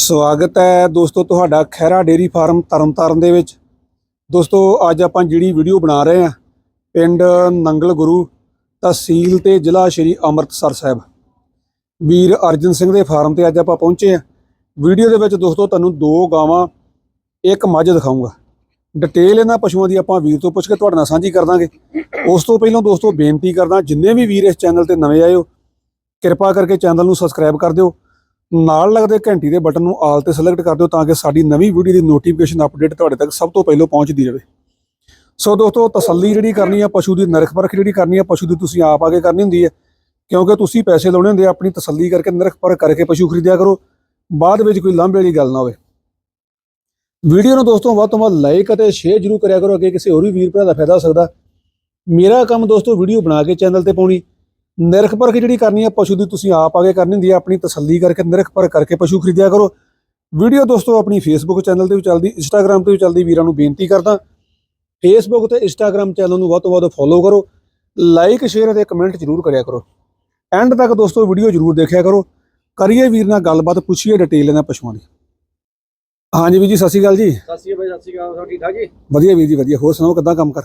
ਸਵਾਗਤ ਹੈ ਦੋਸਤੋ ਤੁਹਾਡਾ ਖੈਰਾ ਡੇਰੀ ਫਾਰਮ ਤਰਨਤਾਰਨ ਦੇ ਵਿੱਚ। ਦੋਸਤੋ, ਅੱਜ ਆਪਾਂ ਜਿਹੜੀ ਵੀਡੀਓ ਬਣਾ ਰਹੇ ਹਾਂ, ਪਿੰਡ ਨੰਗਲ ਗੁਰੂ ਤਹਿਸੀਲ ਤੇ ਜ਼ਿਲ੍ਹਾ ਸ਼੍ਰੀ ਅੰਮ੍ਰਿਤਸਰ ਸਾਹਿਬ। ਵੀਰ ਅਰਜਨ ਸਿੰਘ ਦੇ ਫਾਰਮ ਤੇ ਅੱਜ ਆਪਾਂ ਪਹੁੰਚੇ ਹਾਂ। ਵੀਡੀਓ ਦੇ ਵਿੱਚ ਦੋਸਤੋ ਤੁਹਾਨੂੰ ਦੋ ਗਾਵਾਂ, ਇੱਕ ਮੱਝ ਦਿਖਾਊਂਗਾ। ਡਿਟੇਲ ਇਹਨਾਂ ਪਸ਼ੂਆਂ ਦੀ ਆਪਾਂ ਵੀਰ ਤੋਂ ਪੁੱਛ ਕੇ ਤੁਹਾਡੇ ਨਾਲ ਸਾਂਝੀ ਕਰ ਦਾਂਗੇ। ਉਸ ਤੋਂ ਪਹਿਲਾਂ ਦੋਸਤੋ ਬੇਨਤੀ ਕਰਦਾ, ਜਿੰਨੇ ਵੀ ਵੀਰ ਇਸ ਚੈਨਲ ਤੇ ਨਵੇਂ ਆਏ ਹੋ, ਕਿਰਪਾ ਕਰਕੇ ਚੈਨਲ ਨੂੰ ਸਬਸਕ੍ਰਾਈਬ ਕਰ ਦਿਓ। ਨਾਲ ਲੱਗਦੇ ਘੰਟੀ ਦੇ ਬਟਨ ਨੂੰ ਆਲ ਤੇ ਸਿਲੈਕਟ ਕਰ ਦਿਓ ਤਾਂ ਕਿ ਸਾਡੀ ਨਵੀਂ ਵੀਡੀਓ ਦੀ ਨੋਟੀਫਿਕੇਸ਼ਨ ਅਪਡੇਟ ਤੁਹਾਡੇ ਤੱਕ ਸਭ ਤੋਂ ਪਹਿਲਾਂ ਪਹੁੰਚਦੀ ਰਹੇ। ਸੋ ਦੋਸਤੋ, ਤਸੱਲੀ ਜਿਹੜੀ ਕਰਨੀ ਆ, ਪਸ਼ੂ ਦੀ ਨਰਖ ਪਰਖ ਜਿਹੜੀ ਕਰਨੀ ਆ, ਪਸ਼ੂ ਦੀ ਤੁਸੀਂ ਆਪ ਆ ਕੇ ਕਰਨੀ ਹੁੰਦੀ ਹੈ ਕਿਉਂਕਿ ਤੁਸੀਂ ਪੈਸੇ ਲਾਉਣੇ ਹੁੰਦੇ ਆ, ਆਪਣੀ ਤਸੱਲੀ ਕਰਕੇ ਨਰਖ ਪਰਖ ਕਰਕੇ ਪਸ਼ੂ ਖਰੀਦਿਆ ਕਰੋ। ਬਾਅਦ ਵਿੱਚ ਕੋਈ ਲਾਂਭੇ ਵਾਲੀ ਗੱਲ ਨਾ ਹੋਵੇ। ਵੀਡੀਓ ਨੂੰ ਦੋਸਤੋ, ਵੱਧ ਤੋਂ ਵੱਧ ਲਾਈਕ ਅਤੇ ਸ਼ੇਅਰ ਜਰੂਰ ਕਰਿਆ ਕਰੋ, ਅੱਗੇ ਕਿਸੇ ਹੋਰ ਵੀ ਵੀਰ ਭਰਾ ਦਾ ਫਾਇਦਾ ਹੋ ਸਕਦਾ। ਮੇਰਾ ਕੰਮ ਦੋਸਤੋ ਵੀਡੀਓ ਬਣਾ ਕੇ ਚੈਨਲ ਤੇ ਪਾਉਣੀ। ਨਿਰਖ ਪਰਖ ਜਿਹੜੀ ਕਰਨੀ ਹੈ ਪਸ਼ੂ ਦੀ ਤੁਸੀਂ ਆਪ ਆਗੇ ਕਰਨੀ ਹੁੰਦੀ ਹੈ ਆਪਣੀ ਤਸੱਲੀ ਕਰਕੇ ਨਿਰਖ ਪਰਖ ਕਰਕੇ ਪਸ਼ੂ ਖਰੀਦਿਆ ਕਰੋ। ਵੀਡੀਓ ਦੋਸਤੋ ਆਪਣੀ ਫੇਸਬੁੱਕ ਚੈਨਲ ਤੇ ਵੀ ਚੱਲਦੀ ਇੰਸਟਾਗ੍ਰam ਤੇ ਵੀ ਚੱਲਦੀ ਵੀਰਾਂ ਨੂੰ ਬੇਨਤੀ ਕਰਦਾ ਫੇਸਬੁੱਕ ਤੇ ਇੰਸਟਾਗ੍ਰam ਚੈਨਲ ਨੂੰ ਵੱਧ ਤੋਂ ਵੱਧ ਫੋਲੋ ਕਰੋ ਲਾਈਕ ਸ਼ੇਅਰ ਅਤੇ ਕਮੈਂਟ ਜ਼ਰੂਰ ਕਰਿਆ ਕਰੋ। ਐਂਡ ਤੱਕ ਦੋਸਤੋ ਵੀਡੀਓ ਜ਼ਰੂਰ ਦੇਖਿਆ ਕਰੋ। ਕਰੀਏ ਵੀਰ ਨਾਲ ਗੱਲਬਾਤ ਪੁੱਛੀਏ ਡਿਟੇਲ ਇਹਨਾਂ ਪਸ਼ੂਆਂ ਦੀ। ਹਾਂਜੀ ਵੀਰ ਜੀ ਸਤਿ ਸ਼੍ਰੀ ਅਕਾਲ ਜੀ। ਸਤਿ ਸ਼੍ਰੀ ਅਕਾਲ ਸਤਿ ਸ਼੍ਰੀ ਅਕਾਲ ਠੀਕ ਠਾਕ ਜੀ? ਵਧੀਆ ਵੀਰ ਜੀ ਵਧੀਆ। ਹੋਰ ਸੁਣਾਓ ਕਿੱਦਾਂ ਕੰਮ ਕਰ?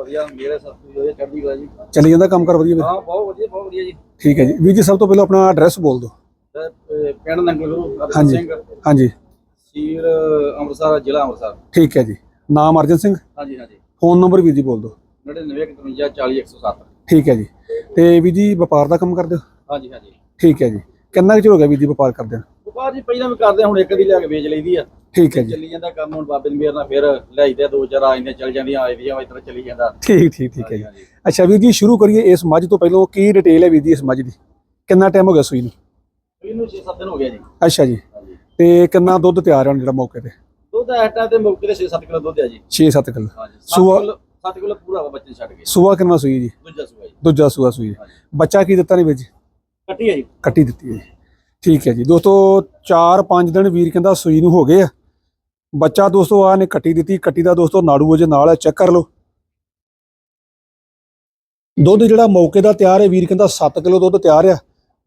ਵਧੀਆ ਮੇਰੇ ਸਤਿ ਸ਼੍ਰੀ ਚੜ੍ਹਦੀ ਕਲਾ ਜੀ। ਚੱਲੀ ਜਾਂਦਾ ਕੰਮ ਕਰ ਵਧੀਆ ਵੀਰ ਹਾਂ ਬਹੁਤ ਵਧੀਆ ਬਹੁਤ ਵਧੀਆ ਜੀ। ਠੀਕ ਹੈ ਜੀ। ਵੀਰ ਜੀ ਸਭ ਤੋਂ ਪਹਿਲਾਂ ਆਪਣਾ ਐਡਰੈਸ ਬੋਲ ਦਿਓ। ਤੇ, ਅਹ, ਪਿੰਡ ਨੰਗਲੂ ਅਰਜਨ ਹਾਂਜੀ। ਸਿੰਘ। ਹਾਂਜੀ। ਸੀਰ ਅੰਮ੍ਰਿਤਸਰ ਜ਼ਿਲ੍ਹਾ ਅੰਮ੍ਰਿਤਸਰ। ਠੀਕ ਹੈ ਜੀ। ਨਾਮ ਅਰਜਨ ਸਿੰਘ? ਹਾਂਜੀ ਹਾਂਜੀ। ਫੋਨ ਨੰਬਰ ਵੀਰ ਜੀ ਬੋਲ ਦਿਓ। 9951 40 107 ਠੀਕ ਹੈ ਜੀ। ਤੇ ਵੀਰ ਜੀ ਵਪਾਰ ਦਾ ਕੰਮ ਕਰਦੇ ਹੋ? ਹਾਂਜੀ ਹਾਂਜੀ। ਠੀਕ ਹੈ ਜੀ। ਕਿੰਨਾ ਕੁ ਚਿਰ ਹੋ ਗਿਆ ਵੀਰ ਜੀ ਵਪਾਰ ਕਰਦੇ ਹੋ? ਵਪਾਰ ਜੀ ਪਹਿਲਾਂ ਵੀ ਕਰਦੇ ਹੁਣ ਇੱਕ ਦੀ ਲਿਆ ਕੇ ਵੇਚ ਲਈਦੀ ਆ। ਠੀਕ ਹੈ ਜੀ। ਚੱਲੀ ਜਾਂਦਾ ਕੰਮ ਹੁਣ ਬਾਬੇ ਮਿਹਰ ਨਾਲ ਫਿਰ ਲਿਆਈਦੇ ਦੋ ਚਾਰ ਆ ਜਾਂਦੇ ਚੱਲ ਜਾਂਦੀਆਂ ਆਈ ਦੀਆਂ ਇਸ ਤਰ੍ਹਾਂ ਚੱਲੀ ਜਾਂਦਾ। ਠੀਕ ਠੀਕ ਠੀਕ ਹੈ ਜੀ। ਹਾਂਜੀ ਅੱਛਾ ਵੀਰ ਜੀ ਸ਼ੁਰੂ ਕਰੀਏ ਇਸ ਮੱਝ ਤੋਂ ਪਹਿਲਾਂ ਕੀ ਡਿਟੇਲ ਹੈ ਵੀਰ ਜੀ ਇਸ ਮੱਝ ਦੀ? ਕਿੰਨਾ ਟਾਈਮ ਹੋ ਗਿਆ ਸੂਈ ਨੂੰ? ਇਹਨੂੰ 6-7 ਦਿਨ ਹੋ ਗਿਆ ਜੀ। ਅੱਛਾ ਜੀ। ਹਾਂਜੀ। ਤੇ ਕਿੰਨਾ ਦੁੱਧ ਤਿਆਰ ਹੁਣ ਜਿਹੜਾ ਮੌਕੇ ਤੇ? ਦੁੱਧ ਐਟਾ ਤੇ ਮੌਕੇ ਤੇ 6-7 ਕਿਲੋ ਦੁੱਧ ਆ ਜੀ। 6-7 ਕਿਲੋ। ਹਾਂਜੀ ਸੂਆ- 7 ਕਿਲੋ ਪੂਰਾ ਵਾ ਬੱਚੇ ਛੱਡ ਕੇ। ਸੂਆ ਕਿੰਨਾ ਸੂਈ ਜੀ? ਦੂਜਾ ਸੂਆ ਜੀ। ਦੂਜਾ ਸੂਆ ਸੂਈ। ਬੱਚਾ ਕੀ ਦਿੱਤਾ ਨੇ ਵੀਰ ਜੀ? ਕੱਟੀ ਆ ਜੀ। ਕੱਟੀ ਦਿੱਤੀ ਹੈ ਜੀ। ਠੀਕ ਹੈ ਜੀ। ਦੋਸਤੋ 4-5 ਦਿਨ ਵੀਰ ਕਹਿੰਦਾ ਸੂਈ ਨੂੰ ਹੋ ਗਏ ਆ। ਬੱਚਾ ਦੋਸਤੋ ਆ ਨੇ ਕੱਟੀ ਦਿੱਤੀ ਕੱਟੀ ਦਾ ਦੋਸਤੋ, ਨਾੜੂ ਅਜੇ ਨਾਲ ਹੈ ਚੈੱਕ ਕਰ ਲਓ। ਦੁੱਧ ਜਿਹੜਾ ਮੌਕੇ ਦਾ ਤਿਆਰ ਹੈ, ਵੀਰ ਕਹਿੰਦਾ 7 ਕਿਲੋ ਦੁੱਧ ਤਿਆਰ ਆ।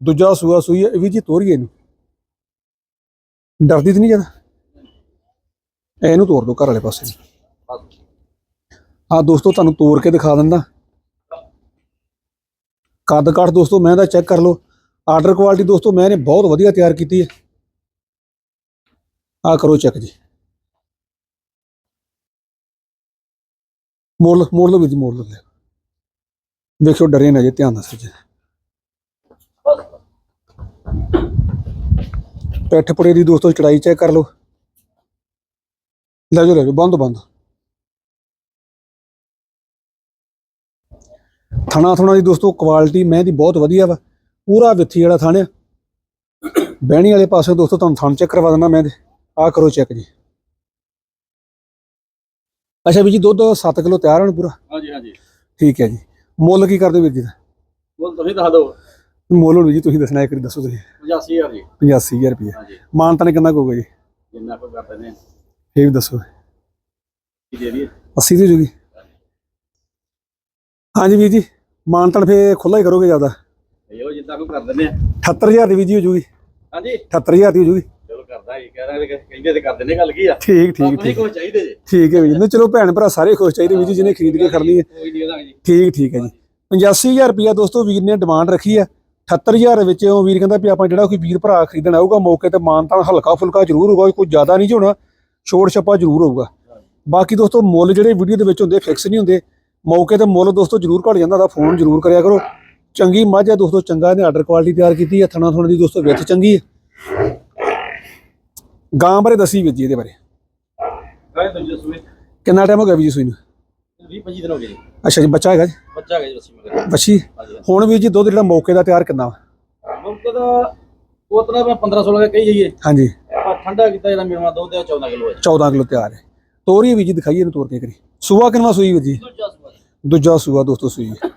ਦੂਜਾ ਸੂਆ ਸੂਈ ਇਹ ਵੀ ਜੀ ਤੋਰੀਏ ਇਹਨੂੰ। ਡਰਦੀ ਤਾਂ ਨਹੀਂ ਜਦ ਇਹਨੂੰ ਤੋੜ ਦੋ ਘਰ ਵਾਲੇ ਪਾਸੇ। ਬਸ ਆ ਦੋਸਤੋ, ਤੁਹਾਨੂੰ ਤੋੜ ਕੇ ਦਿਖਾ ਦਿੰਦਾ। ਕੱਦ ਕਾਠ ਦੋਸਤੋ, ਮੈਂ ਦਾ ਚੈੱਕ ਕਰ ਲਓ। ਆਰਡਰ ਕੁਆਲਿਟੀ ਦੋਸਤੋ, ਮੈਂ ਨੇ ਬਹੁਤ ਵਧੀਆ ਤਿਆਰ ਕੀਤੀ ਹੈ। ਆ ਕਰੋ ਚੈੱਕ ਜੀ। ਮੋੜ ਮੋੜ ਲਓ ਵੀਰ ਜੀ ਮੋੜ ਲਓ ਵੇਖੋ ਡਰੇ ਨਾ ਜੇ, ਧਿਆਨ ਨਾਲ ਸੱਜੇ ਪੈਠ ਪੜੇ ਦੀ ਦੋਸਤੋ, ਚੜਾਈ ਚੈੱਕ ਕਰ ਲਓ। ਲੈ ਜਾਓ ਲੈ ਜਾਓ, ਬੰਦ ਬੰਦ। ਥਣਾ ਥਣਾ ਦੀ ਦੋਸਤੋ ਕੁਆਲਿਟੀ ਮੈਂ ਦੀ ਬਹੁਤ ਵਧੀਆ ਵਾ। ਪੂਰਾ ਵਿੱਥੀ ਵਾਲਾ ਥਣ ਆ। ਬਹਿਣੀ ਵਾਲੇ ਪਾਸੇ ਦੋਸਤੋ, ਤੁਹਾਨੂੰ ਥਣ ਚੈੱਕ ਕਰਵਾ ਦਿੰਦਾ ਮੈਂ ਦੇ ਆਹ ਕਰੋ ਚੈੱਕ ਜੀ। ਅੱਛਾ ਵੀ ਜੀ ਦੁੱਧ 7 ਕਿਲੋ ਤਿਆਰ ਹੋਣ ਪੂਰਾ? ਹਾਂਜੀ ਹਾਂਜੀ। ਠੀਕ ਹੈ ਜੀ। ਮੁੱਲ ਕੀ ਕਰਦੇ ਵੀਰ ਜੀ ਦਾ? ਬੋਲ ਤੁਸੀਂ ਦੱਸ ਦਿਓ। ਮੁੱਲ ਹੁਣ ਜੀ ਤੁਸੀਂ ਦੱਸਣਾ ਇੱਕ ਵਾਰੀ ਦੱਸੋ ਤੁਸੀਂ। 85000 ਜੀ। 85000 ਰੁਪਏ। ਹਾਂਜੀ। ਮਾਨਤਾ ਨੇ ਕਿੰਨਾ ਕੁ ਹੋਊਗਾ ਜੀ? ਜਿੰਨਾ ਕੋ ਕਰ ਦਿੰਦੇ ਆ। ਇਹ ਵੀ ਦੱਸੋ। ਕੀ ਦੇ ਦਈਏ? 80 ਦੀ ਜੂਗੀ। ਹਾਂਜੀ ਵੀਰ ਜੀ ਮਾਨਤਨ ਫੇ ਖੁੱਲਾ ਹੀ ਕਰੋਗੇ ਜ਼ਿਆਦਾ। ਇਹੋ ਜਿੱਦਾਂ ਕੋ ਕਰ ਦਿੰਦੇ ਆ। 78000 ਦੀ ਵੀਰ ਜੀ ਹੋ ਜੂਗੀ। ਹਾਂਜੀ। 78000 ਦੀ ਹੋ ਜੂਗੀ। ਚਲੋ ਕਰਦਾ ਹੀ ਕਹਿ ਰਹੇ ਕਹਿੰਦੇ ਤੇ ਕਰ ਦਿੰਦੇ ਗੱਲ ਕੀ ਆ? ਠੀਕ ਠੀਕ ਤੁਸੀਂ ਠੀਕ। ਕੋ ਚਾਹੀਦੇ ਜੀ। ਠੀਕ ਹੈ ਵੀਰ ਜੀ। ਨਹੀਂ ਚਲੋ ਭੈਣ ਭਰਾ ਸਾਰੇ ਖੁਸ਼ ਚਾਹੀਦੇ ਵੀਰ ਜੀ ਜਿਹਨੇ ਖਰੀਦ ਕੇ ਖੜਨੀ ਹੈ। ਕੋਈ ਨਹੀਂ ਉਹਦਾ ਜੀ। ਠੀਕ ਠੀਕ ਹੈ ਜੀ। 85000 ਰੁਪਿਆ ਦੋਸਤੋ ਵੀਰ ਨੇ ਡਿਮਾਂਡ ਰੱਖੀ ਆ 78000 ਵਿੱਚ ਉਹ ਵੀਰ ਕਹਿੰਦਾ ਵੀ ਆਪਾਂ ਜਿਹੜਾ ਕੋਈ ਵੀਰ ਭਰਾ ਖਰੀਦਣ ਆਊਗਾ ਮੌਕੇ ਤੇ ਮਾਨਤਾਨ ਹਲਕਾ ਫੁਲਕਾ ਜ਼ਰੂਰ ਹੋਊਗਾ ਕੋਈ ਜ਼ਿਆਦਾ ਨਹੀਂ ਹੋਣਾ ਛੋੜ ਛੱਪਾ ਜ਼ਰੂਰ ਹੋਊਗਾ। ਬਾਕੀ ਦੋਸਤੋ ਮੁੱਲ ਜਿਹੜੇ ਵੀਡੀਓ ਦੇ ਵਿੱਚ ਹੁੰਦੇ ਫਿਕਸ ਨਹੀਂ ਹੁੰਦੇ ਮੌਕੇ ਤੇ ਮੁੱਲ ਦੋਸਤੋ ਜ਼ਰੂਰ ਘਟ ਜਾਂਦਾ ਦਾ ਫੋਨ ਜ਼ਰੂਰ ਕਰਿਆ ਕਰੋ। ਚੰਗੀ ਮੱਝ ਹੈ ਦੋਸਤੋ ਚੰਗਾ ਇਹਨੇ ਆਰਡਰ ਕੁਆਲਿਟੀ ਤਿਆਰ ਕੀਤੀ ਹੈ ਥਣਾ ਥਣਾ ਦੀ ਦੋਸਤੋ ਵਿੱਚ ਚੰਗੀ ਹੈ। ਗਾਂ ਬਾਰੇ ਦੱਸੀ ਵੀਰ ਜੀ ਇਹਦੇ ਬਾਰੇ। ਕਾਹੇ ਦੂਜੇ ਸੂਏ ਕਿੰਨਾ ਟਾਈਮ ਹੋ ਗਿਆ ਵੀਰ ਜੀ ਸੂਈ ਨੂੰ? 20 25 ਦਿਨ ਹੋ ਗਏ ਜੀ। ਅੱਛਾ ਜੀ ਬੱਚਾ ਹੈਗਾ ਜੀ? ਬੱਚਾ ਗਿਆ ਜੀ ਅਸੀਂ ਮਗਰ ਬੱਚੀ ਹਾਂਜੀ ਹੁਣ ਵੀਰ ਜੀ ਦੁੱਧ ਜਿਹੜਾ ਮੌਕੇ ਦਾ ਤਿਆਰ ਕਿੰਨਾ ਵਾ? ਦਾ ਉਤਨਾ ਮੈਂ 15 16 ਕਹੀ ਜਾਈਏ। ਹਾਂਜੀ। ਆਪਾਂ ਠੰਡਾ ਕੀਤਾ ਜਿਹੜਾ ਮੇਰਾ ਦੁੱਧ ਹੈ 14 ਕਿਲੋ ਹੈ 14 ਕਿਲੋ ਤਿਆਰ ਹੈ। ਤੋਰੀ ਵੀ ਜੀ ਦਿਖਾਈਏ ਇਹਨੂੰ ਤੋਰ ਕੇ ਕਰੀ ਸੂਆ ਕਿੰਨਾ ਸੂਈ ਵੀ ਜੀ? ਦੂਜਾ ਸੂਆ ਜੀ। ਦੂਜਾ ਸੂਆ ਦੋਸਤੋ ਸੂਈ ਹੈ।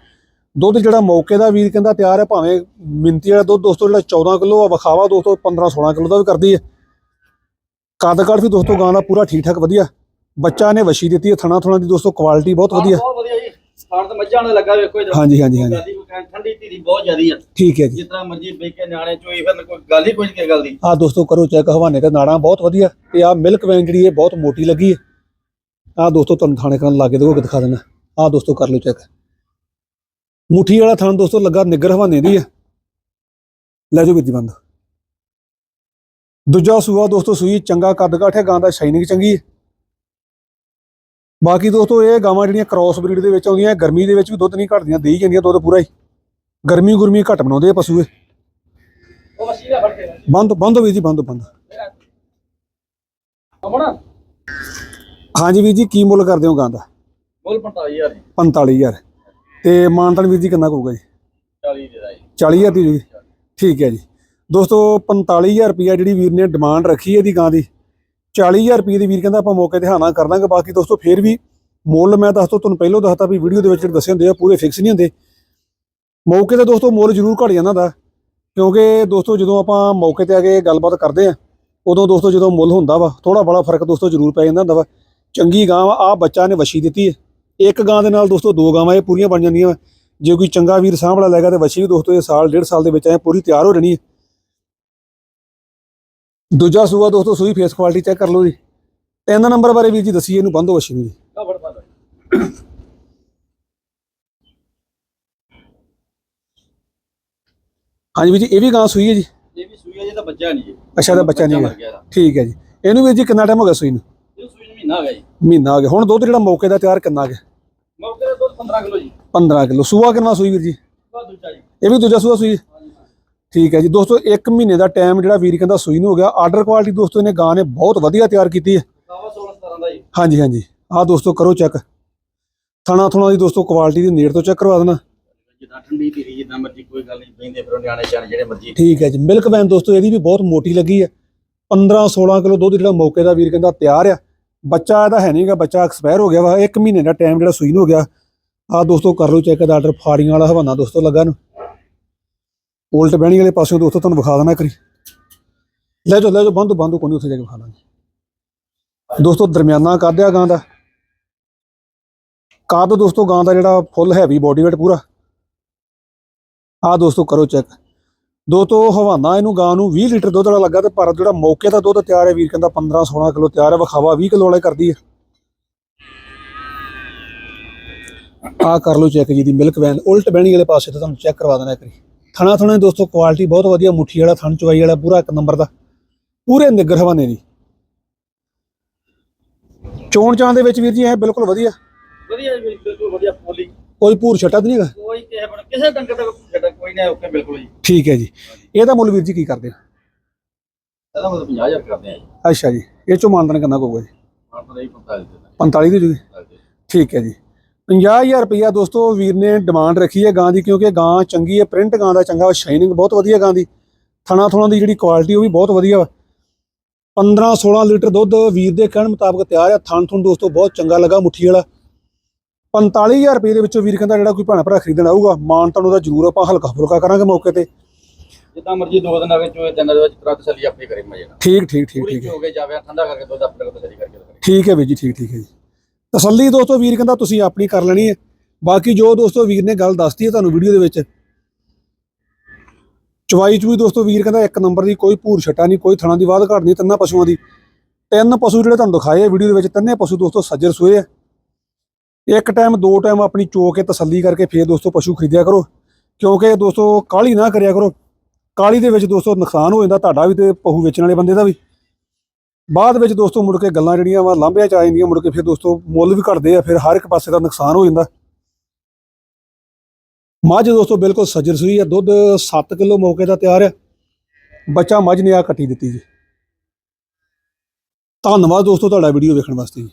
ਦੁੱਧ ਜਿਹੜਾ ਮੌਕੇ ਦਾ ਵੀਰ ਕਹਿੰਦਾ ਤਿਆਰ ਹੈ ਭਾਵੇਂ ਮਿੰਤੀ ਵਾਲਾ ਦੁੱਧ ਦੋਸਤੋ ਜਿਹੜਾ 14 ਕਿਲੋ ਆ ਵਿਖਾਵਾ ਦੋਸਤੋ 15 16 ਕਿਲੋ ਦਾ ਵੀ ਕਰਦੀ ਹੈ। ਕੱਦ ਕਾਠ ਵੀ ਦੋਸਤੋ ਗਾਂ ਦਾ ਪੂਰਾ ਠੀਕ ਠਾਕ ਵਧੀਆ। ਬੱਚਾ ਨੇ ਵਸ਼ੀ ਦਿੱਤੀ ਹੈ ਥਣਾ ਥਣਾ ਦੀ ਦੋਸਤੋ ਕੁਆਲਿਟੀ ਬਹੁਤ ਵਧੀਆ। ਬਹੁਤ ਵਧੀਆ ਜੀ। ਖਾਣ ਤੇ ਮੱਝਾਂ ਨਾਲ ਲੱਗਾ ਵੇਖੋ ਇਧਰ। ਹਾਂਜੀ ਹਾਂਜੀ ਹਾਂਜੀ। ਜਿਆਦੀ ਕੋਈ ਕਹਿਣ ਠੰਡੀ ਧੀਰੀ ਬਹੁਤ ਜਿਆਦੀ ਆ। ਠੀਕ ਹੈ ਜੀ। ਜਿਸ ਤਰ੍ਹਾਂ ਮਰਜ਼ੀ ਬੇ ਕੇ ਨਿਆਣੇ ਚੋਈ ਫਿਰ ਕੋਈ ਗੱਲ ਹੀ ਕੁਝ ਕੀ ਗੱਲ ਦੀ। ਆ ਦੋਸਤੋ ਕਰੋ ਚੈੱਕ ਹਵਾਨੇ ਤੇ ਨਾੜਾਂ ਬਹੁਤ ਵਧੀਆ। ਤੇ ਆ ਮਿਲਕ ਵੈਨ ਜਿਹੜੀ ਇਹ ਬਹੁਤ ਮੋਟੀ ਲੱਗੀ ਹੈ। ਆ ਦੋਸਤੋ ਤੁਹਾਨੂੰ ਥਾਣੇ ਕਰਨ ਲਾਗੇ ਦੇ ਦਿਖਾ ਦੇਣਾ ਆ ਦੋਸਤੋ ਕਰ ਲਓ ਚੈੱਕ। ਮੁੱਠੀ ਵਾਲਾ ਥਾਣ ਦੋਸਤੋ ਲੱਗਾ ਨਿੱਗਰ ਹਵਾਨੇ ਦੀ ਹੈ। ਲੈ ਜਾਓ ਵੀਰ ਜੀ ਬੰਦ। ਦੂਜਾ ਸੂਆ ਦੋਸਤੋ ਸੂਈ ਚੰਗਾ ਕੱਦ ਕਾਠ ਹੈ ਗਾਂ ਦਾ ਸ਼ਾਈਨਿੰਗ ਚੰਗੀ ਹੈ। ਬਾਕੀ ਦੋਸਤੋ ਇਹ ਗਾਵਾਂ ਜਿਹੜੀਆਂ ਕ੍ਰਾਸ ਬਰੀਡ ਦੇ ਵਿੱਚ ਆਉਂਦੀਆਂ ਗਰਮੀ ਦੇ ਵਿੱਚ ਵੀ ਦੁੱਧ ਨਹੀਂ ਘਟਦੀਆਂ ਦੇਈ ਜਾਂਦੀਆਂ ਦੁੱਧ ਪੂਰਾ ਹੀ। ਗਰਮੀ ਗੁਰਮੀ ਘਟ ਬਣਾਉਂਦੇ ਆ ਪਸ਼ੂ ਇਹ। ਬੰਦ ਬੰਦ ਵੀਰ ਜੀ ਬੰਦ ਬੰਦ। ਹਾਂਜੀ ਵੀਰ ਜੀ ਕੀ ਮੁੱਲ ਕਰਦੇ ਹੋ ਗਾਂ ਦਾ? ਮੁੱਲ 45000 ਜੀ। 45000 ਤੇ ਮਾਨਤਨ ਵੀਰ ਜੀ ਕਿੰਨਾ ਕਹੂਗਾ ਜੀ? 40 ਦੇ ਦਾ ਜੀ। 40000 ਦੀ ਜੀ ਠੀਕ ਹੈ ਜੀ। ਦੋਸਤੋ 45000 ਰੁਪਿਆ ਜਿਹੜੀ ਵੀਰ ਨੇ ਡਿਮਾਂਡ ਰੱਖੀ ਹੈ ਇਹਦੀ ਗਾਂ ਦੀ। 40000 ਰੁਪਏ ਦੀ ਵੀਰ ਕਹਿੰਦਾ ਆਪਾਂ ਮੌਕੇ ਤੇ ਹਾਨਾ ਕਰ ਦਾਂਗੇ। ਬਾਕੀ ਦੋਸਤੋ, ਫੇਰ ਵੀ ਮੁੱਲ ਮੈਂ ਦੱਸ ਦੋ, ਤੁਹਾਨੂੰ ਪਹਿਲਾਂ ਦੱਸਤਾ ਵੀ ਵੀਡੀਓ ਦੇ ਵਿੱਚ ਜਿਹੜੇ ਦੱਸੇ ਹੁੰਦੇ ਆ, ਪੂਰੇ ਫਿਕਸ ਨਹੀਂ ਹੁੰਦੇ। ਮੌਕੇ ਤੇ ਦੋਸਤੋ, ਮੁੱਲ ਜ਼ਰੂਰ ਘਟ ਜਾਂਦਾ ਦਾ ਕਿਉਂਕਿ ਦੋਸਤੋ, ਜਦੋਂ ਆਪਾਂ ਮੌਕੇ ਤੇ ਆ ਕੇ ਗੱਲਬਾਤ ਕਰਦੇ ਆ, ਉਦੋਂ ਦੋਸਤੋ ਜਦੋਂ ਮੁੱਲ ਹੁੰਦਾ ਵਾ ਥੋੜਾ ਬੜਾ ਫ਼ਰਕ ਦੋਸਤੋ ਜ਼ਰੂਰ ਪੈ ਜਾਂਦਾ ਹੁੰਦਾ ਵਾ। ਚੰਗੀ ਗਾਂ ਵਾ ਆ ਬੱਚਾ ਨੇ ਵਛੀ ਦਿੱਤੀ ਹੈ। ਇੱਕ ਗਾਂ ਦੇ ਨਾਲ ਦੋਸਤੋ, ਦੋ ਗਾਵਾਂ ਇਹ ਪੂਰੀਆਂ ਬਣ ਜਾਂਦੀਆਂ ਵਾ। ਜੇ ਕੋਈ ਚੰਗਾ ਵੀਰ ਸਾਂਭਲਾ ਲੈਗਾ ਤੇ ਵਛੀ ਵੀ ਦੋਸਤੋ, ਇਹ ਸਾਲ, ਡੇਢ ਸਾਲ ਦੇ ਵਿੱਚ ਐ ਪੂਰੀ ਤਿਆਰ ਹੋ ਜਾਣੀ ਹੈ। ਦੂਜਾ ਸੂਆ ਦੋਸਤੋ ਸੂਈ ਫੇਸ ਕੁਆਲਿਟੀ ਚੈੱਕ ਕਰ ਲਓ ਜੀ। ਤਿੰਨ ਨੰਬਰ ਬਾਰੇ ਵੀਰ ਜੀ ਦੱਸੀਏ ਇਹਨੂੰ ਬੰਦੋ ਨੂੰ ਜੀ। ਹਾਂਜੀ ਵੀਰ ਜੀ ਇਹ ਵੀ ਗਾਂ ਸੂਈ ਹੈ ਜੀ? ਇਹ ਵੀ ਸੂਈ ਹੈ ਜੀ ਤਾਂ ਬੱਚਾ ਨਹੀਂ ਜੀ। ਅੱਛਾ ਇਹਦਾ ਬੱਚਾ ਨਹੀਂ ਮਰ ਹੈਗਾ ਗਿਆ ਇਹਦਾ। ਠੀਕ ਹੈ ਜੀ। ਇਹਨੂੰ ਵੀਰ ਜੀ ਕਿੰਨਾ ਟਾਈਮ ਹੋ ਗਿਆ ਸੂਈ ਨੂੰ? ਇਹ ਸੂਈ ਨੂੰ ਮਹੀਨਾ ਹੋ ਗਿਆ ਜੀ। ਮਹੀਨਾ ਹੋ ਗਿਆ। ਹੁਣ ਦੁੱਧ ਜਿਹੜਾ ਮੌਕੇ ਦਾ ਤਿਆਰ ਕਿੰਨਾ ਗਿਆ ਮੌਕੇ ਦਾ ਦੁੱਧ 15 ਕਿਲੋ ਜੀ। 15 ਕਿਲੋ। ਸੂਆ ਕਿੰਨਾ ਸੂਈ ਵੀਰ ਜੀ। ਇਹ ਵੀ ਦੂਜਾ ਸੂਆ ਸੂਈ? ਠੀਕ ਹੈ ਜੀ। ਦੋਸਤੋ 1 ਮਹੀਨੇ ਦਾ ਟਾਈਮ ਜਿਹੜਾ ਵੀਰ ਕਹਿੰਦਾ ਸੂਈ ਨੂੰ ਹੋ ਗਿਆ। ਆਰਡਰ ਕੁਆਲਿਟੀ ਦੋਸਤੋ ਇਹਨੇ ਗਾਂ ਨੇ ਬਹੁਤ ਵਧੀਆ ਤਿਆਰ ਕੀਤੀ ਹੈ। ਸਾਵਾ 16 17 ਦਾ ਜੀ। ਹਾਂਜੀ ਹਾਂਜੀ। ਆਹ ਦੋਸਤੋ ਕਰੋ ਚੈੱਕ ਥਣਾ ਥੁਣਾ ਦੀ ਦੋਸਤੋ ਕੁਆਲਿਟੀ ਦੀ ਨੇੜ ਤੋਂ ਚੈੱਕ ਕਰਵਾ ਦੇਣਾ। ਜਿੱਦਾਂ ਠੰਡੀ ਧੀਰੀ ਜਿੱਦਾਂ ਮਰਜ਼ੀ ਕੋਈ ਗੱਲ ਨਹੀਂ ਪੈਂਦੇ ਫਿਰ ਨਿਆਣੇ ਚਾਣੇ ਜਿਹੜੇ ਮਰਜ਼ੀ। ਠੀਕ ਹੈ ਜੀ। ਮਿਲਕ ਵੈਨ ਦੋਸਤੋ ਇਹਦੀ ਵੀ ਬਹੁਤ ਮੋਟੀ ਲੱਗੀ ਹੈ। 15 16 ਕਿਲੋ ਦੁੱਧ ਜਿਹੜਾ ਮੌਕੇ ਦਾ ਵੀਰ ਕਹਿੰਦਾ ਤਿਆਰ ਆ। ਬੱਚਾ ਇਹਦਾ ਹੈ ਨਹੀਂਗਾ ਬੱਚਾ ਐਕਸਪਾਇਰ ਹੋ ਗਿਆ ਵਾ। 1 ਮਹੀਨੇ ਦਾ ਟਾਈਮ ਜਿਹੜਾ ਸੂਈ ਨੂੰ ਹੋ ਗਿਆ। ਆਹ ਦੋਸਤੋ ਕਰ ਲਓ ਚੈੱਕ ਦਾ ਆਰਡਰ ਫਾੜੀਆਂ ਵਾਲਾ ਹਵਾਨਾ ਦੋਸਤੋ ਲੱਗਾ ਨੂੰ। ਉਲਟ ਬਹਿਣੀ ਵਾਲੇ ਪਾਸਿਓਂ ਦੋਸਤੋ ਤੁਹਾਨੂੰ ਵਿਖਾ ਦੇਣਾ ਕਰੀ ਲੈ ਜਾਓ ਲੈ ਜਾਓ, ਬੰਦੋ ਬੰਦੋ ਕੋਈ ਉੱਥੇ ਜਾ ਕੇ ਵਿਖਾ ਦਾਂਗੇ ਦੋਸਤੋ, ਦਰਮਿਆਨਾ ਕੱਦ ਆ ਗਾਂ ਦਾ। ਕੱਦ ਦੋਸਤੋ, ਗਾਂ ਦਾ ਜਿਹੜਾ ਫੁੱਲ ਹੈਵੀ ਬੋਡੀ weight ਪੂਰਾ। ਆਹ ਦੋਸਤੋ, ਕਰੋ ਚੈੱਕ ਦੋਸਤੋ ਹਵਾਨਾ ਇਹਨੂੰ ਗਾਂ ਨੂੰ 20 ਲੀਟਰ ਦੁੱਧ ਵਾਲਾ ਲੱਗਾ ਤੇ ਭਾਰਤ ਜਿਹੜਾ ਮੌਕੇ ਦਾ ਦੁੱਧ ਤਿਆਰ ਹੈ ਵੀਰ, ਕਹਿੰਦਾ 15 16 ਕਿਲੋ ਤਿਆਰ ਹੈ, ਵਿਖਾਵਾ 20 ਕਿਲੋ ਵਾਲੇ ਕਰਦੀ ਹੈ। ਆਹ ਕਰ ਲਓ ਚੈੱਕ ਜੀ ਦੀ ਮਿਲਕ ਵੈਨ ਉਲਟ ਬਹਿਣੀ ਵਾਲੇ ਪਾਸੇ ਤੇ ਤੁਹਾਨੂੰ ਚੈੱਕ ਕਰਵਾ ਦੇਣਾ ਕਰੀ ਥਣਾ ਥਣਾ ਦੋਸਤੋ ਕੁਆਲਿਟੀ ਬਹੁਤ ਵਧੀਆ ਮੁੱਠੀ ਵਾਲਾ ਥਣ ਚਵਾਈ ਵਾਲਾ ਪੂਰਾ ਇੱਕ ਨੰਬਰ ਦਾ। ਪੂਰੇ ਨਿੱਗਰ ਹਵਾਨੇ ਦੀ। ਚੋਣ ਚਾਂ ਦੇ ਵਿੱਚ ਵੀਰ ਜੀ ਇਹ ਬਿਲਕੁਲ ਵਧੀਆ। ਵਧੀਆ ਜੀ ਬਿਲਕੁਲ ਵਧੀਆ ਪੋਲੀ ਕੋਈ ਭੂਰ ਛਟਾ ਤਾਂ ਨਹੀਂਗਾ ਕੋਈ ਕਿਸੇ ਬਣ ਕਿਸੇ ਡੰਗਰ ਦਾ ਛੱਡਾ ਕੋਈ ਨਹੀਂ ਓਕੇ ਬਿਲਕੁਲ ਜੀ। ਠੀਕ ਹੈ ਜੀ। ਇਹਦਾ ਮੁੱਲ ਵੀਰ ਜੀ ਕੀ ਕਰਦੇ ਆ? ਇਹਦਾ ਮਤਲਬ 50000 ਕਰਦੇ ਆ ਜੀ। ਅੱਛਾ ਜੀ ਇਹ ਚੋਂ ਮਾਨਦਨ ਕਿੰਨਾ ਕਹੂਗਾ ਜੀ? ਹਾਂ ਤਾਂ ਨਹੀਂ 45 ਦੇ 45 ਦੀ ਜੂਗੀ? ਠੀਕ ਹੈ ਜੀ। 50000 ਰੁਪਇਆ ਦੋਸਤੋ ਵੀਰ ਨੇ ਡਿਮਾਂਡ ਰੱਖੀ ਹੈ ਗਾਂ ਦੀ ਕਿਉਂਕਿ ਗਾਂ ਚੰਗੀ ਹੈ ਪ੍ਰਿੰਟ ਗਾਂ ਦਾ ਚੰਗਾ ਸ਼ਾਈਨਿੰਗ ਬਹੁਤ ਵਧੀਆ ਗਾਂ ਦੀ। ਥਣਾ ਥੁਣਾ ਦੀ ਜਿਹੜੀ ਕੁਆਲਿਟੀ ਉਹ ਵੀ ਬਹੁਤ ਵਧੀਆ ਵਾ। 15 16 ਲੀਟਰ ਦੁੱਧ ਵੀਰ ਦੇ ਕਹਿਣ ਮੁਤਾਬਕ ਤਿਆਰ ਹੈ ਥਣ ਥੁਣ ਦੋਸਤੋ ਬਹੁਤ ਚੰਗਾ ਲੱਗਾ ਮੁੱਠੀ ਵਾਲਾ। 45000 ਰੁਪਏ ਦੇ ਵਿੱਚੋਂ ਵੀਰ ਕਹਿੰਦਾ ਜਿਹੜਾ ਕੋਈ ਭੈਣਾ ਭਰਾ ਖਰੀਦਣ ਆਊਗਾ ਮਾਨ ਤੁਹਾਨੂੰ ਉਹਦਾ ਜ਼ਰੂਰ ਆਪਾਂ ਹਲਕਾ ਫੁਲਕਾ ਕਰਾਂਗੇ ਮੌਕੇ ਤੇ। ਜਿੱਦਾਂ ਮਰਜ਼ੀ ਦੋ ਦਿਨ ਅਗੇ ਚੋਏ ਤਿੰਨ ਦੇ ਵਿੱਚ ਤੁਰੰਤ ਤਸੱਲੀ ਆਪਣੀ ਕਰੇ ਮਜੇ ਨਾਲ। ਠੀਕ ਠੀਕ ਠੀਕ ਠੀਕ ਹੈ। ਕੇ ਜਾਵੇ ਠੰਡਾ ਕਰਕੇ ਦੁੱਧ ਆਪਣੇ ਕੋਲ ਤਸੱਲੀ ਕਰਕੇ ਰੱਖੇ। ਠੀਕ ਹੈ ਵੀਰ ਜੀ ਠੀਕ ਠੀਕ ਹੈ ਜੀ। ਤਸੱਲੀ ਦੋਸਤੋ ਵੀਰ ਕਹਿੰਦਾ ਤੁਸੀਂ ਆਪਣੀ ਕਰ ਲੈਣੀ ਹੈ। ਬਾਕੀ ਜੋ ਦੋਸਤੋ ਵੀਰ ਨੇ ਗੱਲ ਦੱਸਤੀ ਹੈ ਤੁਹਾਨੂੰ ਵੀਡੀਓ ਦੇ ਵਿੱਚ, ਚਵਾਈ ਚੂਈ ਦੋਸਤੋ ਵੀਰ ਕਹਿੰਦਾ ਇੱਕ ਨੰਬਰ ਦੀ ਕੋਈ ਭੂਰ ਛਟਾ ਨਹੀਂ, ਕੋਈ ਥਣਾ ਦੀ ਵਾਧ ਘਾਟ ਨਹੀਂ, ਤਿੰਨਾਂ ਪਸ਼ੂਆਂ ਦੀ। ਤਿੰਨ ਪਸ਼ੂ ਜਿਹੜੇ ਤੁਹਾਨੂੰ ਦਿਖਾਏ ਆ ਵੀਡੀਓ ਦੇ ਵਿੱਚ, ਤਿੰਨੇ ਪਸ਼ੂ ਦੋਸਤੋ ਸੱਜਰ ਸੂਏ ਆ। ਇੱਕ ਟਾਈਮ ਦੋ ਟਾਈਮ ਆਪਣੀ ਚੋ ਕੇ ਤਸੱਲੀ ਕਰਕੇ ਫੇਰ ਦੋਸਤੋ ਪਸ਼ੂ ਖਰੀਦਿਆ ਕਰੋ। ਕਿਉਂਕਿ ਦੋਸਤੋ ਕਾਹਲੀ ਨਾ ਕਰਿਆ ਕਰੋ। ਕਾਹਲੀ ਦੇ ਵਿੱਚ ਦੋਸਤੋ ਨੁਕਸਾਨ ਹੋ ਜਾਂਦਾ, ਤੁਹਾਡਾ ਵੀ ਤੇ ਪਹੂ ਵੇਚਣ ਵਾਲੇ ਬੰਦੇ ਦਾ ਵੀ। ਬਾਅਦ ਵਿੱਚ ਦੋਸਤੋ ਮੁੜ ਕੇ ਗੱਲਾਂ ਜਿਹੜੀਆਂ ਵਾ ਲਾਂਭਿਆਂ ਚ ਆ ਜਾਂਦੀਆਂ, ਮੁੜ ਕੇ ਫਿਰ ਦੋਸਤੋ ਮੁੱਲ ਵੀ ਘਟਦੇ ਆ, ਫਿਰ ਹਰ ਇੱਕ ਪਾਸੇ ਦਾ ਨੁਕਸਾਨ ਹੋ ਜਾਂਦਾ। ਮੱਝ ਦੋਸਤੋ ਬਿਲਕੁਲ ਸੱਜਰ ਸੂਈ ਹੈ ਦੁੱਧ 7 ਕਿਲੋ ਮੌਕੇ ਦਾ ਤਿਆਰ ਆ। ਬੱਚਾ ਮੱਝ ਨੇ ਆ ਕੱਟੀ ਦਿੱਤੀ ਜੀ। ਧੰਨਵਾਦ ਦੋਸਤੋ ਤੁਹਾਡਾ ਵੀਡੀਓ ਵੇਖਣ ਵਾਸਤੇ ਜੀ।